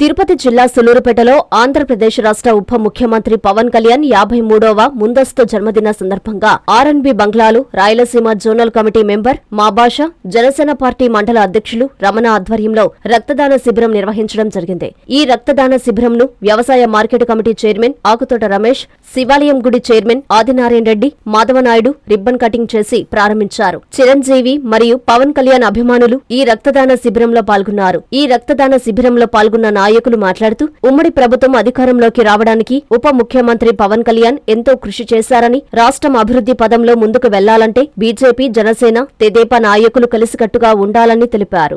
తిరుపతి జిల్లా సులూరుపేటలో ఆంధ్రప్రదేశ్ రాష్ట్ర ఉప ముఖ్యమంత్రి పవన్ కళ్యాణ్ యాభై మూడవ ముందస్తు జన్మదిన సందర్భంగా ఆర్ఎన్బి బంగ్లాలు Rayalaseema zonal committee member Mabasha Janasena party మండల అధ్యక్షులు రమణ ఆధ్వర్యంలో రక్తదాన శిబిరం నిర్వహించడం జరిగింది. ఈ రక్తదాన శిబిరంను వ్యవసాయ market committee chairman Akuthota Ramesh శివాలయం గుడి chairman Adinarayana Reddy Madhavanaidu ribbon cutting చేసి ప్రారంభించారు. చిరంజీవి మరియు పవన్ కళ్యాణ్ అభిమానులు ఈ రక్తదాన శిబిరంలో పాల్గొన్నారు. ఈ రక్తదాన శిబిరంలో పాల్గొన్న నాయకులు మాట్లాడుతూ ఉమ్మడి ప్రభుత్వం అధికారంలోకి రావడానికి ఉప ముఖ్యమంత్రి పవన్ కళ్యాణ్ ఎంతో కృషి చేశారని రాష్ట్రం అభివృద్ధి పదంలో ముందుకు వెళ్ళాలంటే బీజేపీ జనసేన తెదేపా నాయకులు కలిసికట్టుగా ఉండాలని తెలిపారు.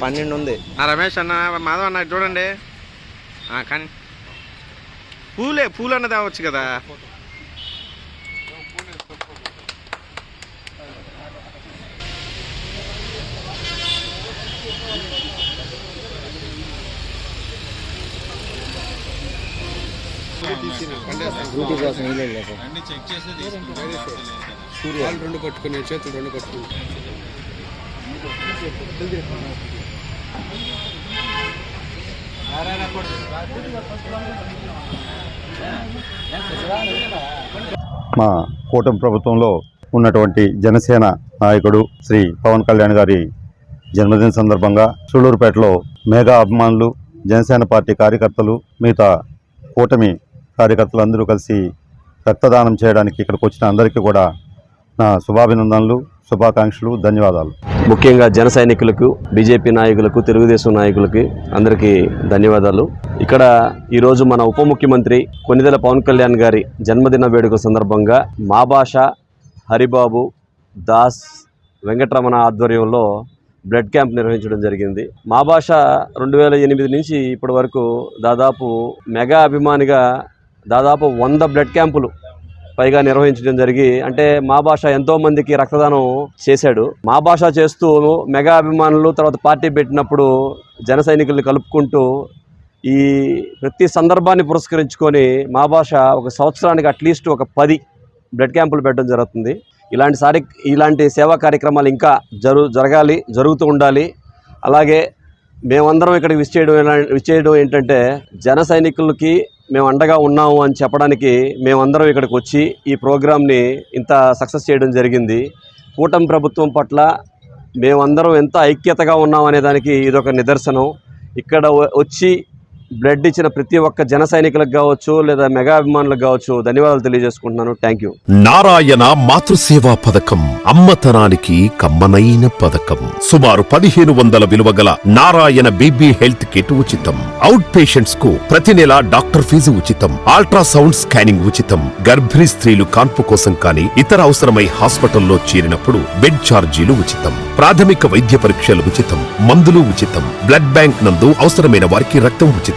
పన్నెండు ఉంది. రమేష్ అన్న మాధవ్ అన్న చూడండి. ఆ, కానీ పూలే పూలు అన్న తేవచ్చు కదా. కాళ్ళు రెండు పట్టుకుని చేతులు రెండు పట్టుకుని మా కూటమి ప్రభుత్వంలో ఉన్నటువంటి జనసేన నాయకుడు శ్రీ పవన్ కళ్యాణ్ గారి జన్మదిన సందర్భంగా సూళ్ళూరుపేటలో మేఘా అభిమానులు జనసేన పార్టీ కార్యకర్తలు మిగతా కూటమి కార్యకర్తలు అందరూ కలిసి రక్తదానం చేయడానికి ఇక్కడికి వచ్చిన అందరికీ కూడా నా శుభాభినందనలు శుభాకాంక్షలు ధన్యవాదాలు. ముఖ్యంగా జన సైనికులకు బీజేపీ నాయకులకు తెలుగుదేశం నాయకులకి అందరికీ ధన్యవాదాలు. ఇక్కడ ఈరోజు మన ఉప ముఖ్యమంత్రి కొనిదెల పవన్ కళ్యాణ్ గారి జన్మదిన వేడుక సందర్భంగా మా భాష హరిబాబు దాస్ వెంకటరమణ ఆధ్వర్యంలో బ్లడ్ క్యాంప్ నిర్వహించడం జరిగింది. మా భాష రెండు వేల ఎనిమిది నుంచి ఇప్పటి వరకు దాదాపు మెగా అభిమానిగా దాదాపు వంద బ్లడ్ క్యాంపులు పైగా నిర్వహించడం జరిగి అంటే మా భాష ఎంతో మందికి రక్తదానం చేశాడు. మా భాష చేస్తూ మెగా అభిమానులు తర్వాత పార్టీ పెట్టినప్పుడు జన సైనికుల్ని కలుపుకుంటూ ఈ ప్రతి సందర్భాన్ని పురస్కరించుకొని మా భాష ఒక సంవత్సరానికి అట్లీస్ట్ ఒక పది బ్లడ్ క్యాంపులు పెట్టడం జరుగుతుంది. ఇలాంటి సారి ఇలాంటి సేవా కార్యక్రమాలు ఇంకా జరు జరగాలి జరుగుతూ ఉండాలి. అలాగే మేమందరం ఇక్కడికి విచ్చేయడం చేయడం చేయడం ఏంటంటే జన సైనికులకి మేము అండగా ఉన్నాము అని చెప్పడానికి మేమందరం ఇక్కడికి వచ్చి ఈ ప్రోగ్రామ్ని ఇంత సక్సెస్ చేయడం జరిగింది. కూటమి ప్రభుత్వం పట్ల మేమందరం ఎంత ఐక్యతగా ఉన్నాం అనే దానికి ఇదొక నిదర్శనం. ఇక్కడ వచ్చి బ్లడ్ ఇచ్చిన ప్రతి ఒక్క జన సైనికులకు కావచ్చు లేదా మెగా అభిమానులకు కావచ్చు ధన్యవాదాలు తెలియజేసుకుంటున్నాను. థ్యాంక్ యూ నారాయణ మాతృసేవా పథకం అమ్మతనానికి కమ్మనైన పథకం. సుమారు పదిహేను వందల విలువ గల Narayana B B health kit ఉచితం. అవుట్ పేషెంట్స్కు ప్రతి నెల డాక్టర్ ఫీజు ఉచితం. అల్ట్రాసౌండ్ స్కానింగ్ ఉచితం. గర్భిణీ స్త్రీలు కాన్పు కోసం కానీ ఇతర అవసరమై హాస్పిటల్లో చేరినప్పుడు బెడ్ ఛార్జీలు ఉచితం. ప్రాథమిక వైద్య పరీక్షలు ఉచితం. మందులు ఉచితం. బ్లడ్ బ్యాంక్ నందు అవసరమైన వారికి రక్తం ఉచితం.